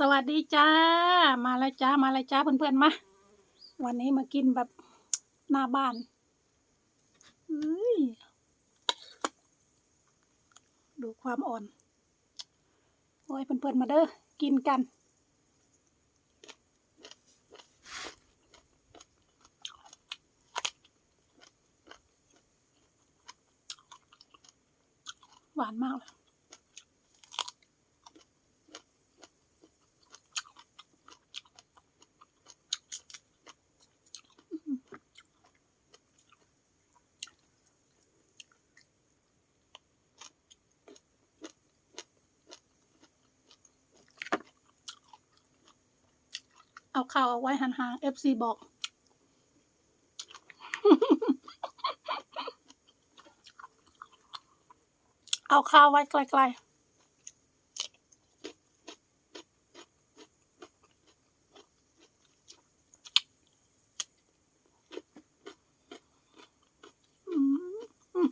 สวัสดีจ้า มาแล้วจ้า มาแล้วจ้าเพื่อนๆมา วันนี้มากินแบบหน้าบ้านดูความอ่อน โอ้ยเพื่อนๆมาเด้อ กินกันหวานมากเลย เอาข้าวเอาไว้ห่างๆ FC บอก เอาข้าวไว้ไกลๆอืม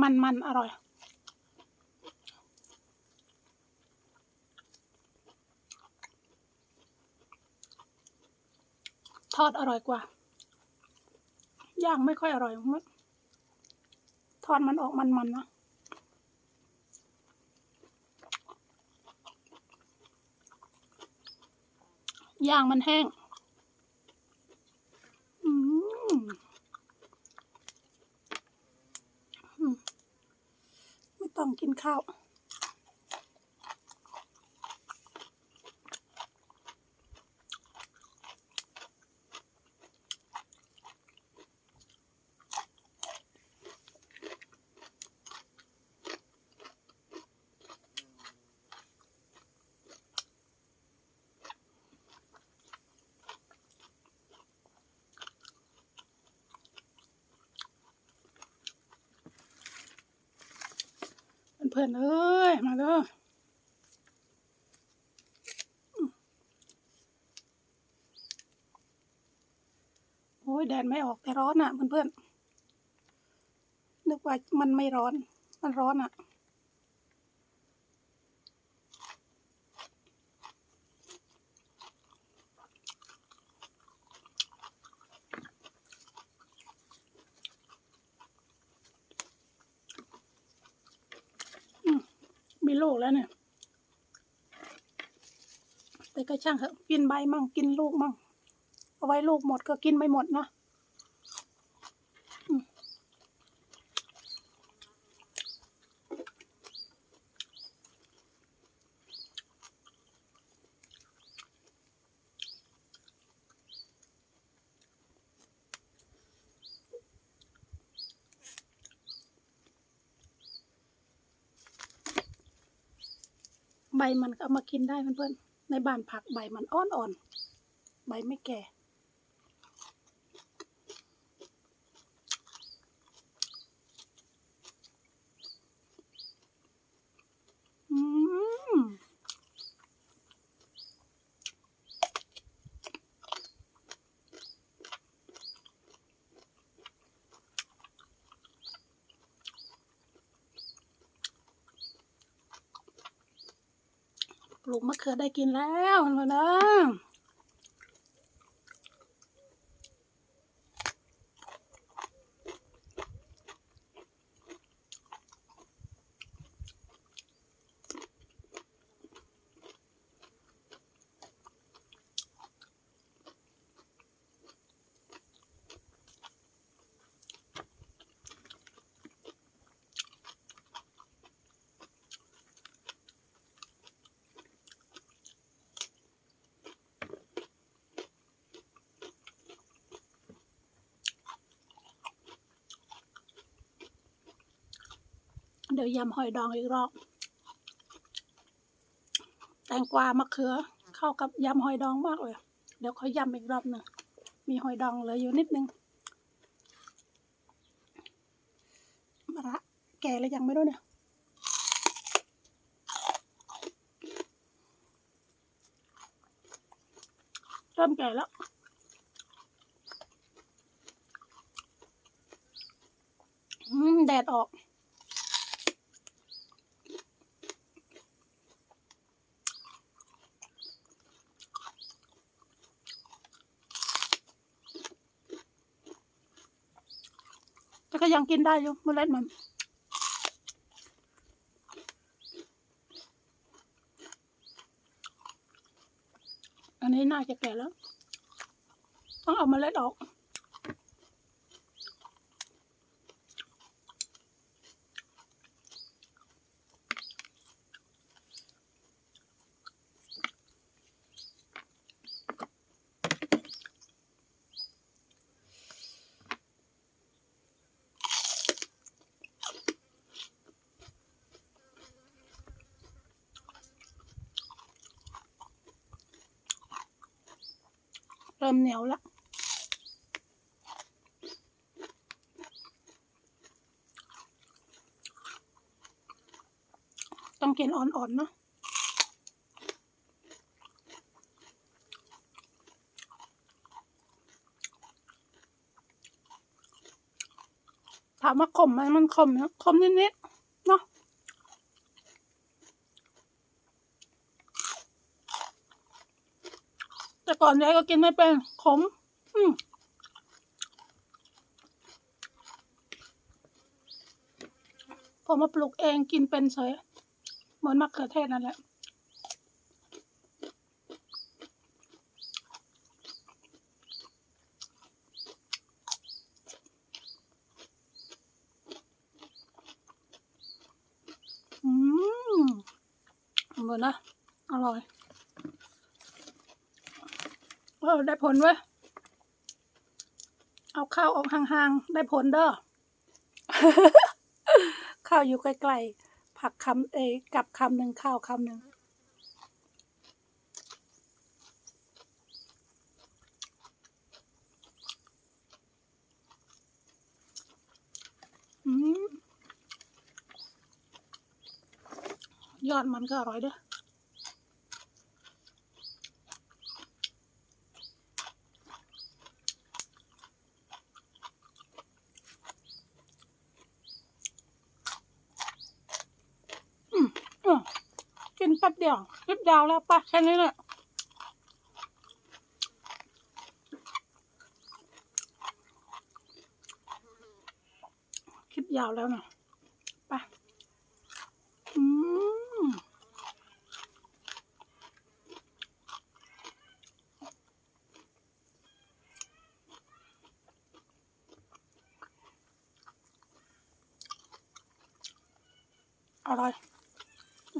มันๆอร่อย ทอดอร่อยกว่า ย่างไม่ค่อยอร่อยมันทอดมันออกมันๆนะย่างมันแห้ง อืมอืมไม่ ต้ เพื่อนเอ้ย มาเด้อโอ้ยแดดไม่ออกแต่ร้อนอะเพื่อนๆนึกว่ามันไม่ร้อน มันร้อนอะ มีลูกแล้วเนี่ย แต่ก็ช่างเถอะกินใบมั่งกินลูกมั่งเอาไว้ลูกหมดก็กินไม่หมดเนาะ ใบมันก็เอามากินได้เพื่อนๆในบ้านผักใบมันอ่อนๆใบไม่แก่ อืม ป ลูกมะเขือได้กินแล้วเพื่อนๆนะ ดี๋ยวยำหอยดองอีกรอบ แตงกวามะเขือ เข้ากับยำหอยดองมากเลย เดี๋ยวค่อยำอีกรอบหนึ่งมีหอยดองเหลืออยู่นิดนึงมะระแก่แล้วยังไม่รู้เนี่ยเริ่มแก่แล้วอืมแดดออก ก็ยังกินได้อยู่เมล็ดมันอันนี้น่าจะแก่แล้ว ต้องเอาเมล็ดออก เริ่มเหนียวแล้วต้องกินอ่อนๆเนาะถามว่าขมไหมมันขมนะขมนิดๆ เนาะ แต่ ก่อนยายก็กินไม่เป็นขม อืมพอมาปลูกเองกินเป็นเฉยเหมือนมะเขือเทศนั่นแหละอืมเหมือนนะ อร่อย เออได้ผลเว้ย เอาข้าวออกห่างๆ ได้ผลเด้อ ข้าวอยู่ใกล้ๆผักคำเอยกับคำหนึ่งข้าวคำหนึ่งอืมยอดมันก็อร่อยเด้อ อืม กินแป๊บเดียวคลิปยาวแล้วปะแค่นี้แหละคลิปยาวแล้วนะปอืมอร่อย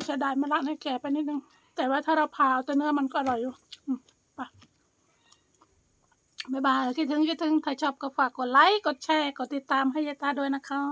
เสียดายมะระให้แก่ไปนิดนึง แต่ว่าถ้าเราพาเอาแต่เนื้อมันก็อร่อยอยู่ไปบ๊ายบายคิดถึงคิดถึง ถ้าชอบก็ฝากกดไลค์ กดแชร์ กดติดตามให้ยายตาด้วยนะคะ